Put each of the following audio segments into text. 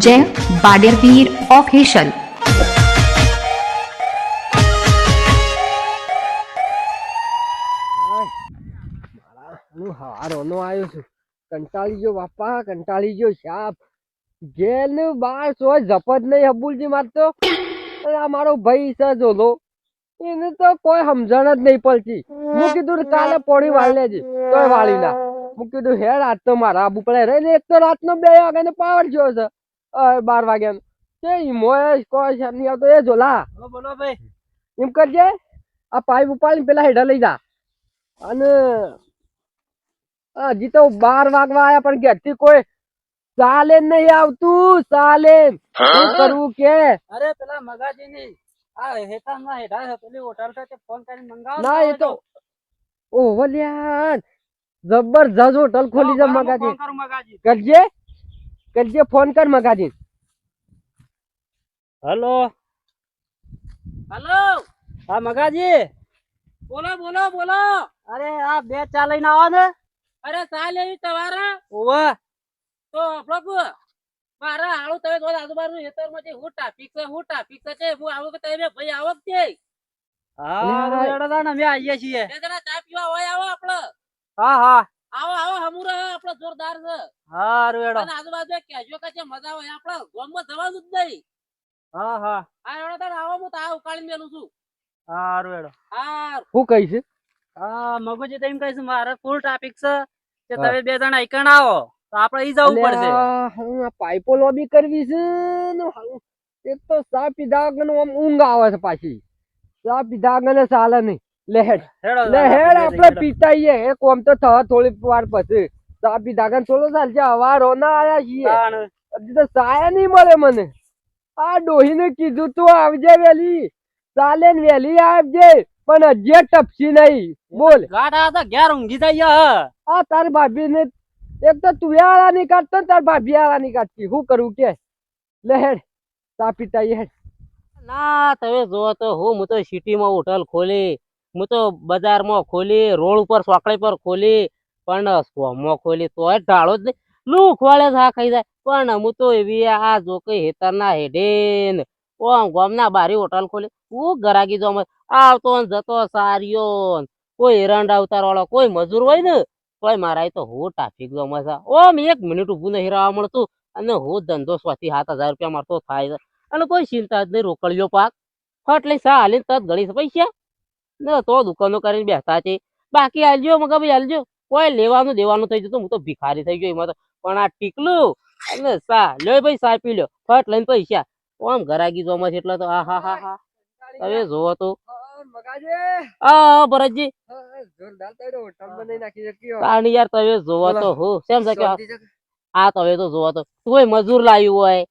જય બાડેરવીર ઓફિશિયલ હું હારોનો આવ્યો છું. કંટાળી ગયો બાપા કંટાળી ગયો સાપ ને બાર સો જપત નહીં અબુલજી મારતો આ મારો ભાઈ છે જોલો એને તો કોઈ સમજણ જ નહીં પડતી હું કીધું હું કીધું હે રાત તો મારા આબુ પડે. રે ને એક તો રાતનો બે વાગ્યાનો પાવર થયો છે. બાર વાગ્યાનો. કે મોય કોઈ છે નહીં આવતો. એ જોલા બોલો ભાઈ. એમ કરજે આ પાઇપ ઉપાડીને પેલા હેઠા લઈ જા. અને હજી તો બાર વાગવા આયા પણ ઘેરથી કોઈ ચાલે નહીં આવતું ચાલે. શું કરવું કે? અરે પેલા મગાજી ની આ હેઠા ના હેઠા પેલી હોટલ ફોન કરીને મંગાવો ના એ તો ઓહો લ્યા જબરજસ્ત હોટલ ખોલી છે મગાજી. ફોન કરું મગાજી. કરજે કરજે ફોન કર મગાજી. હેલો. હેલો. હા મગાજી. બોલો બોલો બોલો. અરે આ બે ચા લઈને આવો ને. અરે ચા લેવી તમારે? ઓવા. તો પ્રભુ મારા હાળું તમે થોડા આજુબાજુ ખેતરમાંથી હું ટ્રાફિક છે હું ટ્રાફિક છે હું આવું કે તમે ભાઈ આવો કે છે હા, અમે આવીએ છીએ. ચા પીવા હોય આવો આપણે હા હા. આવો આવો હમુરા આપણો જોરદાર છે. હા રેડો અને આજુબાજુ કેજો કે છે મજા આવે આપણો ગોમમાં જવાનું જ નહીં. હા હા. આ રેડો તાર આવો હું તા ઉકાળી મેલું છું. હા રેડો હા શું કહીશ હા મગજ તો એમ કહીશ મારે ફૂલ ટ્રાફિક છે કે તમે બે જણા એકણ આવો તો આપણે ઈ જવું પડશે. હું આ પાઇપો લોબી કરવી છે ને એક તો ચા પીધા વગરનું આમ ઊંઘ આવે છે પાછી. ચા પીધા વગર ચાલે નહીં. લેહેડ હેડો. લેહેડ આપણે પીતાઈએ. એ કોમ તો થવા થોડી વાર પછી. ચા પીધા વગર થોડો ચાલશે. હવા રોના આયા છીએ. હજી તો ચાયા નહીં મળે મને. આ ડોહીને કીધું તું આવજે વેલી. ચાલે ને વેલી આવજે. પણ હજી ટપસી નહીં. બોલ. ગાડા હતા ઘેર ઊંઘી થઈ આ તાર ભાભી ને એક તો તું આળા ની કાઢતો ને તાર ભાભી આળા ની કાઢતી. શું કરું કે? લે હેડ. ચા પીતા હેડ. ના તમે જો તો હું હું તો સિટીમાં હોટલ ખોલી. હું તો બજારમાં ખોલી, રોડ ઉપર ચોકડી પર ખોલી, પણ સ્વમમાં ખોલી તોય ઢાળો જ નહીં. લૂ ખોળે થા ખાઈ જાય. પણ હું તો એવી આ જોકે હેતરના હેડે ને ઓમ ગોમના બારી હોટલ ખોલી. હું ગરાગી જો આવતો ને જતો સારિયો કોઈ એરંડા ઉતાર વાળો, કોઈ મજૂર હોય ને, તોય મારા તો હું ટ્રાફિક જો મજા ઓમ એક મિનિટ ઊભું નહીં રહેવા મળતું અને હું ધંધો સ્વાથી સાત હજાર રૂપિયા મારતો થાય અને કોઈ ચિંતા જ નહીં, રોકડ્યો પાક. ફટ લઈ સા હાલીને તત ગળી પૈસા. ને તો દુકાનો કરીને બેસતા છે. બાકી હાલજો મગા ભાઈ હાલજો કોઈ લેવાનું દેવાનું થઈ જતું હું તો ભિખારી થઈ ગયો એમાં તો. પણ આ ટીકલું અને સા લ્યો ભાઈ સા પી લ્યો. ફટ લઈને પૈસા. આમ ગરાગી જોમાં છે એટલે તો. આ હા હા હા. હવે જોવો તો. આ ભરતજી. તાણી યાર તમે જોવો તો હું કેમ છે? આ- તમે તો જોવો તો. કોઈ મજૂર લાવ્યું હોય.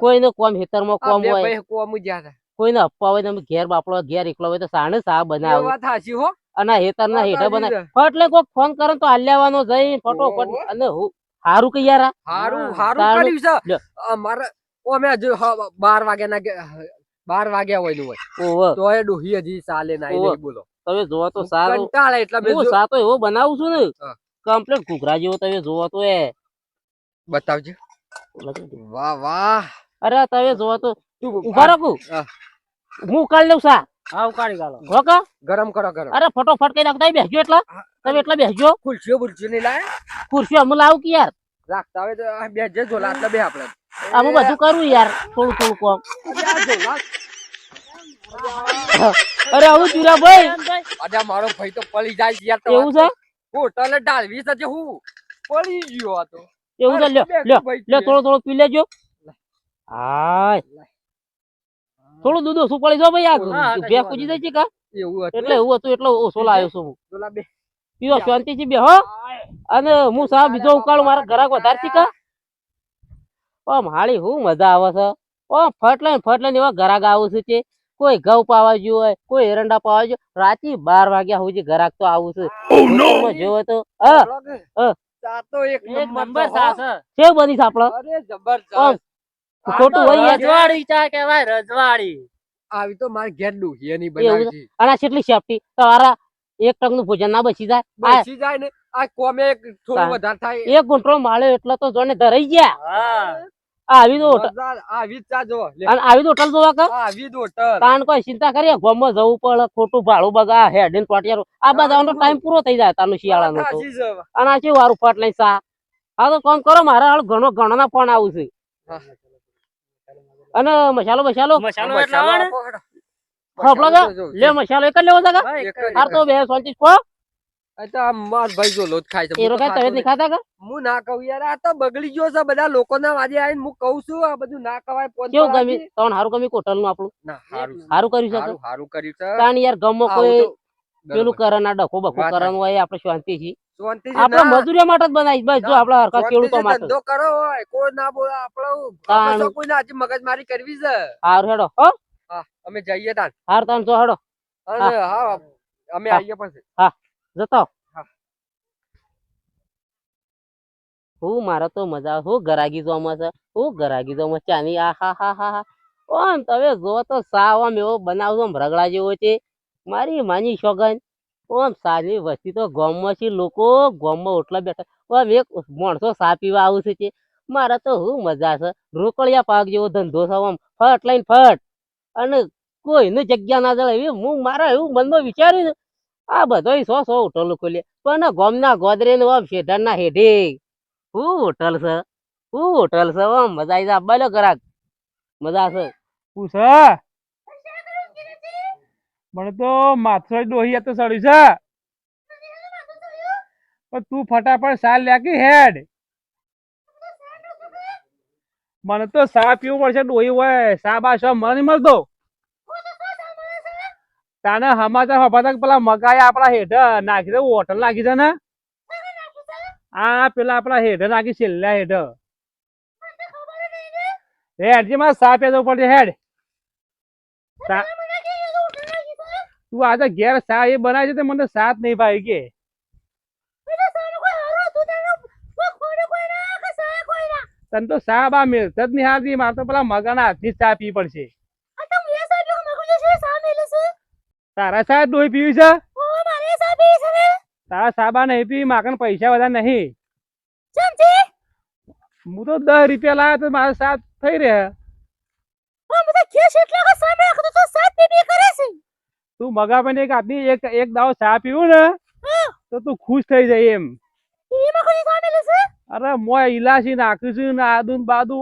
કોઈને કોમ ખેતરમાં કોમ હોય. કોમ જ્યાં. કોઈને અપવા હોય તમે ઘેર બાપડો ઘેર એકલો હોય તો સાણે સા એ બનાવે. વાત હાચી હો. અને હેતર ના હેઠા બનાવે. એટલે ફટલે કોક ફોન કરે તો હાલ્યાવાનો જઈ ફટોફટ અને હું હારું કે યાર? હારું હારું કર્યું છે. અમારે અમે હજુ હ- બાર વાગ્યાના ગે- બાર વાગ્યા હોય હોય. તો એ ડોહી હજી ચાલે ના. બોલો. તમે જોવો તો સારું. કંટાળે એટલે મેં હું જો- સાતો એવો બનાવું છું ને. કમ્પ્લીટ ઘૂઘરા જેવો તમે જોવો તો એ. બતાવજો. વાહ વાહ. અરે તમે જોવો તું ઊભા રાખો. હું. ઉકાળી લઉં સા. હા ઉકાળી ગાલો. હોકા ગરમ કરો ગરમ. અરે ફટોફટ કઈ નાખતા બેસજો એટલા. તમે એટલા બેસજો. ખુરશીઓ બુરશીઓ નહીં લાયા ખુરશીઓ અમે લાવું કે યાર? રાખતા હોય તો આ જો જે બે આપણે. અમે બધું કરું યાર થોડું થોડું કોમ. અરે આવું ચૂરા ભાઈ. અરે મારો ભાઈ તો પડી જાય છે યાર તો એવું છે? હોટલે ડાળવી છે હું? પડી ગયો આ તો. એવું છે લ્યો લ્યો થોડો થોડો પી લેજો. હાય. થોડું દૂધ ઓછું પડી જાવ ભાઈ આ બે જાય છે કા? એટલે હું હતું એટલે ઓછો લાવ્યો છું હું. પીઓ શાંતિ પીવો બે હો? અને હું સા બીજો ઉકાળું મારા ઘરાક વધારે છે કા? ઓ માળી હું મજા આવે છે. ઓ ફટ ફટલે ફટ લઈને એવા ઘરાક આવું છે તે કોઈ ઘઉં પાવા ગયું હોય કોઈ એરંડા પાવા ગયું રાતે બાર વાગ્યા સુધી ઘરાક તો આવું છે. હોટલમાં જોવો તો હા હા. તો એક નંબર છે બની છે અરે જબરજસ્ત ખોટું હોય રજવાડી. ચા કહેવાય રજવાડી. આવી તો મારે ઘેર દુખી એની બનાવી અને કેટલી સેફટી તમારા એક ટંગનું ભોજન ના બચી જાય? બચી જાય ને આ કોમે એક થોડું વધારે થાય. એક ગુંઠળો માળ્યો એટલે તો જોને ધરાઈ ગયા. હા. આવી તો આવી જ ચા જો અને આવી તો હોટલ જોવા કા આવી હોટલ. કોઈ ચિંતા કરીએ જવું પડે ખોટું ભાડું બગા હેડ ને ટોટિયારું આ બધાનો ટાઈમ પૂરો થઈ જાય તાનું શિયાળાનો તો. અને આ કેવું વારું ફાટ લઈ સા. હા તો કામ કરો મારા હાલ ઘણો ઘણો ના ફોન આવું છે. અને મસાલો મસાલો? મસાલો. તો લે મસાલો એક જ લેવો છે આર તો બે સોંચી ખો આ તો આ માર ભાઈ જો લોટ ખાય છે. એ હું તમે નહીં ખાતા કા? હું ના કહું યાર. આ તો બગડી ગયો છે. બધા લોકોના વાજે આવીને હું કહું છું આ બધું ના કવાય પર કેવું. ગમી? તમને હારું ગમી હોટલનું આપણું? ના હારું. હારું કર્યું છે હારું હારું કર્યું છે. તાણ યાર ગમો કોઈ પેલું બરોબર. કરે ના ડખો બખો વાત હોય આપણે શાંતિ થી આપણે ના, મજૂરી માટે જ બનાવી બસ જો ના, આપડા હરકત ખેડૂતો માટે. ધંધો કરો હોય કોઈ ના બોલે આપણે તાણ. આપણે તો કોઈને આજે કરવી છે. હારું હેડો હો. અમે જઈએ તાન હાર તાણ જો હેડો. અને હા. અમે હા. આવીએ પછી. જતો. હા. હું મારે તો મજા આવે. હું ગરાગી જોવામાં છે. હું ગરાગી જોવામાં ચાની. આ હા હા હા હા. ઓમ તમે જો તો સાવ આમ એવો બનાવજો રગડા જેવો છે. મારી માની સોગન ઓમ સાની વસ્તી તો ગામમાં છે, લોકો ગામમાં ઓટલા બેઠા. ઓમ એક માણસો સા પીવા આવું છે મારા તો હું મજા છે. રોકડિયા પાક જેવો ધંધો છે આમ ફટ લઈને ફટ. અને કોઈને જગ્યા ના જળે એવી હું મારા એવું મનમાં વિચાર્યું આ બધો સો સો હોટલો ખોલી પણ ગોમના ગોદરે ને આમ શેઢાના હેઢે. હું હોટલ છે? હું હોટલ છે? ઓમ મજા આવી જાય બોલો ગરાક મજા છે. પૂછ મને તો માથો ડોહી તો સડી છે. તું ફટાફટ સાલ લાગી હેડ. મને તો સા પીવું પડશે ડોહી હોય સા બા સા મને નહીં મળતો. તાને સમાચાર હપાતા પેલા મકાયા આપણા હેઠ નાખી દે, હોટલ નાખી દે ને. આ પેલા આપણા હેઠ નાખી છેલ્લા હેઠ. હેડ જે, મારે સા પીવા જવું પડશે, હેડ. સા તું આજે ઘેર સા એ બનાવી છે તે મને સાથ નહીં ભાઈ કે. તને તો સા બા મેળત જ નહીં હાજી મારે તો પેલા મગાના હાથની ચા પી પડશે. તારા સા ડોહી પીવી છે? તારા સાબા નહીં પી માકન પૈસા બધા નહીં. હું તો દસ રૂપિયા લાવ્યો તો મારા સાથ થઈ રહ્યા તું મગા પણ એક આદમી એક એક દાવ ચા પીવું ને તો તું ખુશ થઈ જાય એમ. અરે મો ઇલાસી નાખ્યું છું ને આદુ બાદુ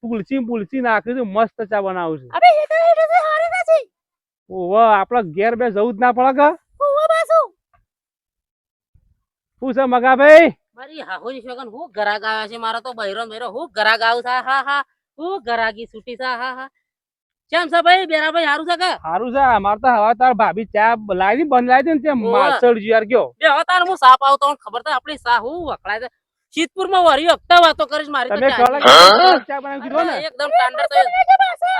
તુલસી પુલસી નાખ્યું છું મસ્ત ચા બનાવું છું. ઓહો આપડે ઘેર બે જવું જ ના પડે કે? શું છે મગા ભાઈ મારી હાહોની શોગન હું ગરાગ આવ્યા છે મારો તો બૈરો મેરો હું ગરાગ આવું છા હા હા હું ગરાગી છૂટી સા હા હા કેમ છે ભાઈ? બેરા ભાઈ હારું છે કે? હારું છે. અમારે તો હવે તાર ભાભી ચા લાવી બંધ લાવી દે ને. માછળ યાર ગયો. બે હવે તાર હું સાપ આવતો ખબર તો આપણી સા હું વખડાય છે. શીતપુરમાં વરી હપ્તા વાતો કરીશ મારી તો તમે ચા બનાવી દીધો ને. એકદમ ટાંડર તો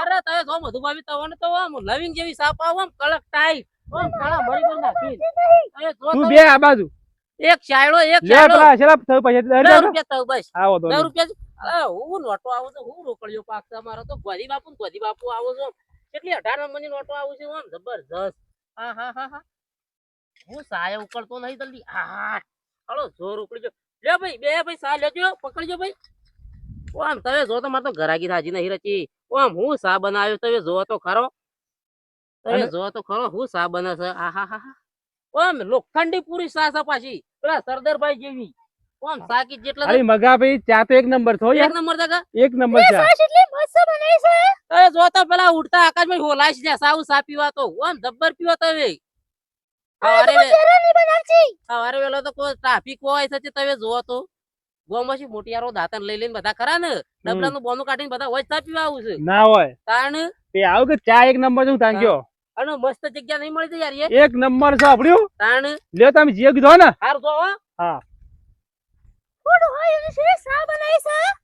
અરે તમે જો મધુભાભી તવને તો આમ લવિંગ જેવી સાપ આવો આમ કડક ટાઈટ આમ કાળા મરી કરી નાખી તું બે આ બાજુ. એક ચાયડો એક લે પેલા છેલા થયું પૈસા દસ દસ રૂપિયા રૂપિયા તો બસ. આવો તો દસ રૂપિયા જ. અરે હું નોટો આવું છું હું રોકડીઓ પાકતા મારો તો ગોધી બાપુ ને ગોધી બાપુ આવો છો. કેટલી અઢાર નંબરની નોટો આવું છે આમ જબરજસ્ત. હા હા હા હા. હું સાયા ઉકળતો નહીં જલ્દી. હા હાલો જોર ઉકળજો લે ભાઈ બે ભાઈ સા લેજો પકડજો ભાઈ. ઓમ તમે જો તો મારે તો ઘરાગી થાજી નહીં રચી. ઓમ હું સા બનાવ્યો તમે જો તો ખરો. તમે જો તો ખરો હું સા બને છે. આ હા હા હા. ઓ લોખંડી પૂરી સા છે પાછી. પેલા સરદારભાઈ જેવી. આમ સાકી જેટલા અરે મગા ભાઈ ચા તો એક નંબર થો એક યાર. નંબર દગા એક નંબર ચા અરે જો તો પેલા ઉડતા આકાશમાં હોલાય છે સાવ સા પીવા તો ઓમ જબ્બર પીવા તો વે- સવારે વેલો તો કોઈ ટ્રાફિક હોય છે તમે જોવો તો. ગોમાં શું મોટિયારો દાંતણ લઈ લઈને બધા ખરા ને? ડબલાનું બોનું કાઢીને બધા હોય ચા પીવા આવું છે. ના હોય. તાણ? તે આવું કે ચા એક નંબર છું તાન ગયો. અને મસ્ત જગ્યા નહીં મળી યાર એક નંબર છે આપડ્યું તાણ? લ્યો તમે જે કીધો ને. હાર જો હો. હા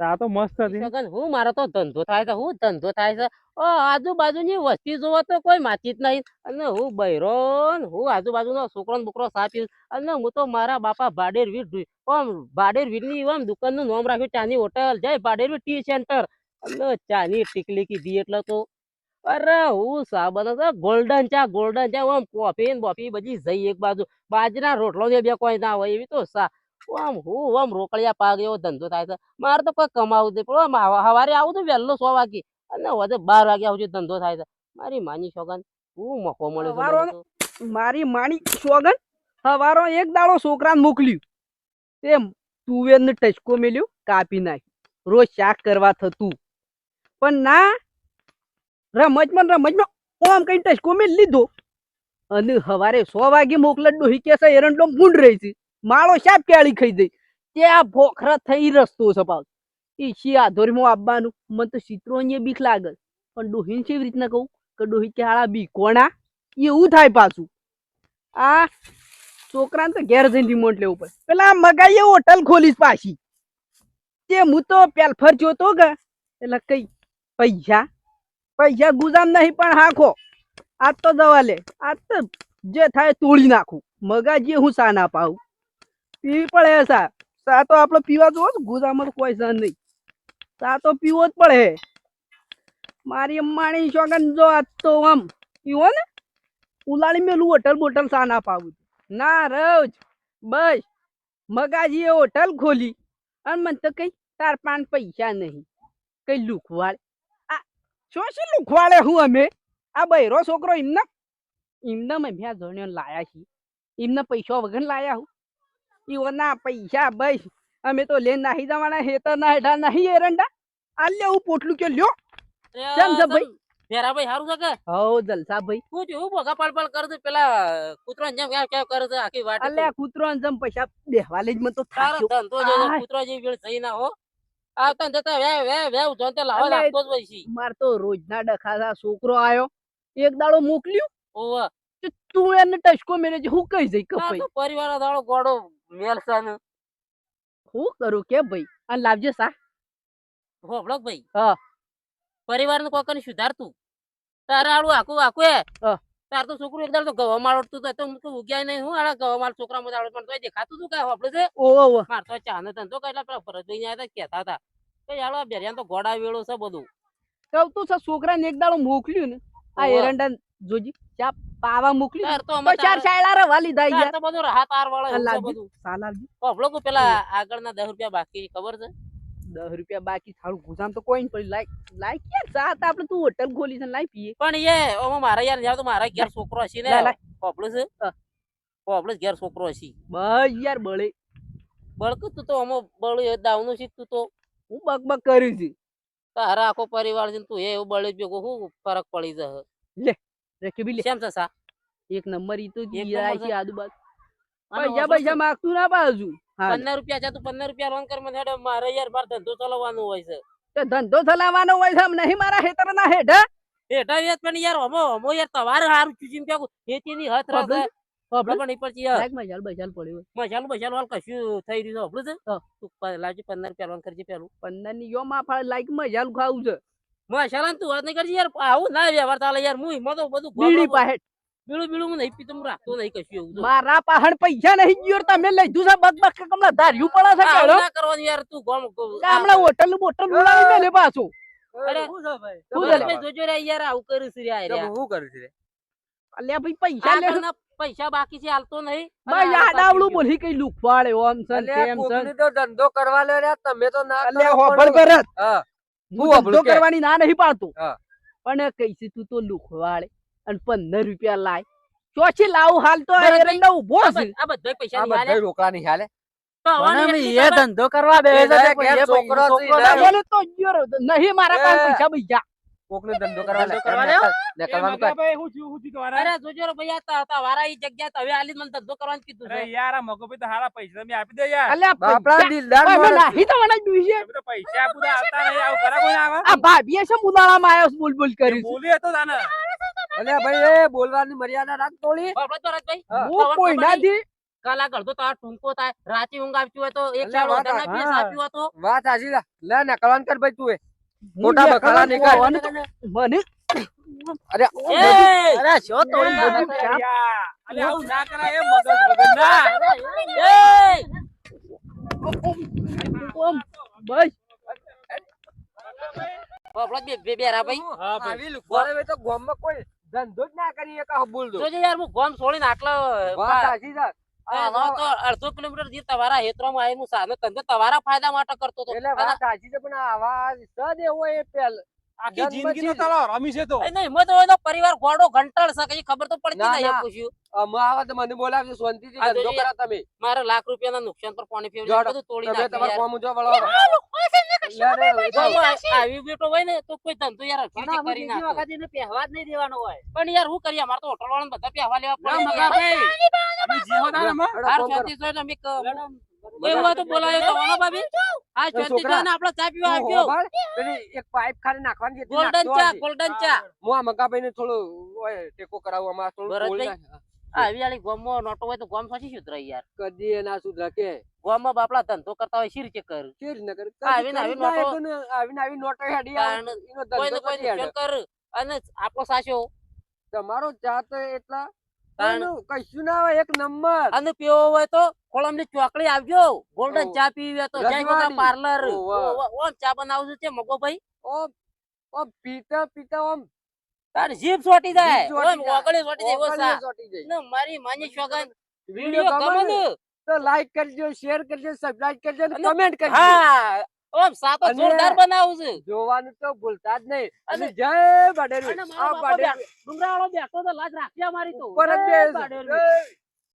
ચા તો મસ્ત હતી. સગન હું મારો તો ધંધો થાય છે હું ધંધો થાય છે. ઓ આજુબાજુની વસ્તી જોવો તો કોઈ માચી જ નહીં. અને હું બૈરો ને હું આજુબાજુનો છોકરો બુકરો બોકરો અને હું તો મારા બાપા ભાડેર વીર જોઈ આમ ભાડેર વીરની આમ દુકાનનું નામ રાખ્યું ચાની હોટલ જય ભાડેર ટી સેન્ટર. અને ચાની ટીકલી કીધી એટલે તો અરે હું હતો ગોલ્ડન ચા ગોલ્ડન ચા આમ કોફી ને બોફી બધી જઈ એક બાજુ. બાજરા રોટલો ને બે કોઈ ના હોય એવી તો સા આમ હું આમ રોકડિયા પાગ એવો ધંધો થાય છે. મારે તો કોઈ કમાવું નહીં. પણ સવારે હવારે આવું તો વહેલો સો વાગે અને વધે બાર વાગે આવું ધંધો થાય છે. મારી માની સોગન હું મોકો મળ્યો છે. મારી માની સોગન હવારો એક દાડો છોકરાને મોકલ્યું. એમ તુવેર ને ટચકો મેલ્યો કાપી નાખ રોજ શાક કરવા થતું. પણ ના રમજમાં રમજમાં ઓમ કઈ ટચકો મેલ લીધો. અને હવારે સો વાગે મોકલે ડોહી કેસા છે એરંડો મૂંડ રહી છે. માળો શાપ કેળી ખાઈ દઈ તે આ ભોખરા થઈ રસ્તો છે પાછો. એ શી આધોરીમાં આવવાનું મને તો ચિત્રો અહીંયા બીક લાગે. પણ ડોહીને કેવી રીતના કહું કે ડોહી કે હાળા બી કોણા? એવું થાય પાછું. આ છોકરાને તો ઘેર જઈને રિમોટ લેવું પડે. પેલા મગાઈએ હોટલ ખોલીશ પાછી. તે હું તો પેલફર જોતો કે. એટલે કઈ પૈસા? પૈસા ગુજામ નહીં પણ હાખો. આજ તો દવા લે. આજ તો જે થાય તોડી નાખું. મગા જે હું સા ના પાઉં. પીવી પડે સા સા તો આપણે પીવા જોવો ગુજરામાં કોઈ સા નહીં. સા તો પીવો જ પડે. મારી અમ્માણી શોગન જો આજ તો આમ, પીવો ને. ઉલાળી મેલું હોટલ બોટલ સા ના પાવું ના, રોજ. બસ. મગાજીએ હોટલ ખોલી. અને મને તો કઈ તાર પાન પૈસા નહીં. કઈ લુખવાડે. આ, શું શું લુખવાડે હું અમે? આ બૈરો છોકરો એમને એમને મેં ભ્યા જોડ્યો લાયા છીએ. એમને પૈસા વગર લાયા હું. ઈઓના પૈસા ભાઈ અમે તો લેન નાહી જવાના હેતર ના હેઠા નહીં એરંડા આ લે હું પોટલું કે લ્યો. કેમ છે ભાઈ? ફેરા ભાઈ સારું છે કે? હો જલસા ભાઈ. હું જો ભોગા પળ પાલ કરે પેલા કૂતરો જેમ કેમ કેમ કરે છે આખી વાટ અલ્યા કૂતરો ને પૈસા બેહવા લઈ જ મને તો તારો થાક્યો. ધંધો જો કૂતરો જેવી વેળ થઈ ના હો. આવતા જતા વે વે વે જોન તે લાવા લાગતો જ હોય માર તો રોજના ડખાસા છોકરો આયો. એક દાડો મોકલ્યું. ઓવા. તું એને ટસકો મેરે હું કઈ જઈ કપાઈ તો પરિવાર દાડો ગોડો મેલસન હું કરું કે ભાઈ અને લાવજો સા હોબળો ભાઈ હા. પરિવાર ને સુધાર તું તારે આડું આખું આખું એ હા. તાર તો છોકરું એકદમ તો ગવા માળતું તો હું તો ઉગ્યા નહીં હું આડા ગવા માળ છોકરા માં આવડે પણ તો દેખાતું તું કે આપણે છે ઓ ઓ માર તો ચાને ધંધો કરેલા પેલા ભાઈ આયા હતા કહેતા હતા કે આડો બેરિયા તો ગોડા વેળો છે બધું કહું તું છોકરા છોકરાને એક દાડો મોકલ્યું ને આ. એરંડા જોજી ચા પાવા મોકલ્યું તાર તો અમે ચાર શાયડા રવા લીધા યાર. તો બધું રાહત આર વાળો. બધું. સા લાવજે હોબળો પેલા આગળના દસ રૂપિયા બાકી ખબર છે? દસ રૂપિયા બાકી થાળું ગુજામ તો કોઈ પડી લાઈક લાઈક યાર સાત આપણે તું હોટલ ખોલી છે લાઈ પીએ. પણ એ ઓમો મારા યાર જાવ તો મારા ઘેર છોકરો હશે ને. લાય. છે? હા. હોબળો ઘેર છોકરો હશે. બસ યાર બળે. બળક તું તો ઓમો બળું દાવનું છે તું તો. હું બક બક કર્યું છે. તારા આખો પરિવાર છે તું એવું બળે ભેગો હું ફરક પડી જશે. રેખી બી કેમ છે સા એક નંબર ઈ તો જીરાય છે આજુબાજુ. પૈસા પૈસા માગતું ના બાજુ પંદર રૂપિયા છે તું પંદર રૂપિયા લોન કર મને હેડે મારે યાર મારે ધંધો ચલાવવાનું હોય છે. તે ધંધો ચલાવવાનો હોય છે નહીં મારા હેતર ના હેઠ? હેઠા વેત પણ યાર હમો હમો યાર તમારે હારું ચૂચીને ક્યાં ખેતીની હથ રસ હોબળો? હોબળો? ખબર નહીં પડતી યાર. મજાલ બજાલ પડ્યો કશું થઈ રહ્યું છે છે? તું પ- પંદર રૂપિયા લોન કરજે પેલું. પંદરની યો માં ફાળે લાઈક મજાલ ખાવું છે. મસાલા તું વાત નહીં કરજે યાર આવું ના વ્યવહાર ચાલે યાર હું હિંમત બધું બીડી પાહે બીડું બીડું નહીં પીતો હું રાખતો નહીં કશું એવું મારા પાહણ પૈસા નહીં ગયો તમે લઈ છે બક બક કમલા ધાર્યું પડે છે આવું કેળો ના કરવાની યાર તું ગોમ કામલા હોટલ બોટલ ઉલાવી મેલે પાછું. અરે, શું ભાઈ? જોજો રે યાર આવું કરું છું રે આ. હું કરું છું અલ્યા ભાઈ પૈસા લે પૈસા બાકી છે હાલતો નહીં. ભાઈ આ આડાવડું બોલી કઈ લુખવાડે ઓમ સન તેમ સન. તો ધંધો કરવા લે રે તમે તો ના અલ્યા હોબળ કરત. હા. હું ધંધો કરવાની ના નહીં પાડતો. પણ કઈસી તું તો લુખવાડે અને પંદર રૂપિયા લાય. ચોથી લાવું હાલ તો એરંડા ઊભો છે. આ બધાય પૈસા આ. બધા રોકડા નહીં હાલે. ધંધો કરવા બે છોકરો નહીં મારા પાસે પૈસા પૈસા કોકને ધંધો કરવા કરવા હું છું હું તમારા. અરે જોજો ભૈયા તા- તા વારા ઈ જગ્યા તો. હવે આલી મને ધંધો કરવાનું કીધું છે. યાર આ મગોભાઈ તો હારા પૈસા તમે આપી દો યાર. અલ્યા બાપડા દિલદાર ઓય, નાહી તો મને જોઈએ તો પૈસા આપું આવતા નહીં. આવું ખરા કોઈ આવે. આ ભાભીએ છે મુદાળામાં આવ્યો બોલ બોલ કરી બોલી હતો તાને. અલ્યા ભાઈ એ બોલવાની મર્યાદા રાખ થોડી. બાપડો તો રાજભાઈ હા. હું કોઈ નાથી કલાક અડધો તાર ટૂંકો થાય. રાતે ઊંઘ આવતી હોય તો એક ચાર વાત વધારે ના પીએ, હા. તો વાત સાચી લે. નકલવાન કર ભાઈ તું એ. મોટા બખાડા નીકળ. તો મને? અરે અરે ચાપ. યાર, અલે આવું ના કરાય એ મગજ વગર ના. એ! ઓમ, બસ. આપણો બે બે બેરા ભાઈ. હા ભાઈ. હોય તો ગામમાં કોઈ ધંધો જ ના કરી કા હબુલ દો જો યાર હું ગોમ છોડીને આટલો વાત સાચી છે. હવે તો અડધો કિલોમીટર જે તમારા હેતરામાં આવીને સાનો ધંધો તમારા ફાયદા માટે કરતો હતો. એટલે વાત સાચી છે પણ આવા સદ એવો એ પેલ આખી જિંદગી નો તારો રમી છે તો. નહીં તો પરિવાર ગોડો ઘંટાળ ખબર તો પડતી ના, નહીં પૂછ્યું. અમે આવા તો મને બોલાવજો શાંતિથી ધંધો. કરો તમે. મારા લાખ રૂપિયાના નુકસાન પર પાણી બધું તોડી તમારા જો વળો. આવી બેટો હોય ને તો કોઈ ધંધો યાર પણ અખીરથી અમે કરી બીજી વખત એને પહેવા જ નહીં દેવાનો હોય. પણ યાર શું કરીએ? અમારે તો હોટલ વાળાને બધા પહેવા લેવા પડે. મગાભાઈ. અમે જેવો તારે એમાં. હાર શાંતિ જોઈને અમે ક- એવું તો બોલાવે તો વાળો ભાભી. હા શાંતિ છોકરા. જોઈને આપણે ચા પીવા તું આવ્યો હોભળ, પેલી એક પાઇપ ખાલી નાખવાની ગોલ્ડન ચા. ગોલ્ડન ચા. હું. આ મગાભાઈને થોડું ઓય ટેકો કરાવું અમારે થોડું બોલ આવી વાળી ગોમમાં નોટો હોય તો ગોમ સાચી સુધરાય યાર? કદી એ ના સુધરે કે. ગોમમાં બાપલા ધંધો કરતા હોય શી રીતે કર? જ ન કરે. આ આવી નોટો- આવીને આવી નોટો હેડી એનો ધંધો કોઈ કદી કર અને આપણો સાચો. તમારો જાત એટલા કશું ના હોય એક નંબર. અને પીવો હોય તો કોળમની ચોકડી આવજો ગોલ્ડન ચા પીવી તો જય પાર્લર ઓમ ચા બનાવજો છે મગો ભાઈ. ઓમ ઓમ પીતા પીતા ઓમ તાર જીભ સોટી જાય. ઓગળી સોટી જાય ઓસા. ને મારી માની શોગન વિડિયો ગમે ગમે ને ને. તો લાઈક કરજો શેર કરજો સબસ્ક્રાઇબ કરજો અને કમેન્ટ કરજો. હા ઓમ સાતો જોરદાર બનાવું છે. જોવાનું તો ભૂલતા જ નહીં. અને જય બાડેરી આ બાડેરી ડુંગરાવાળો બેઠો તો લાજ રાખ્યા મારી તો. ઉપર જ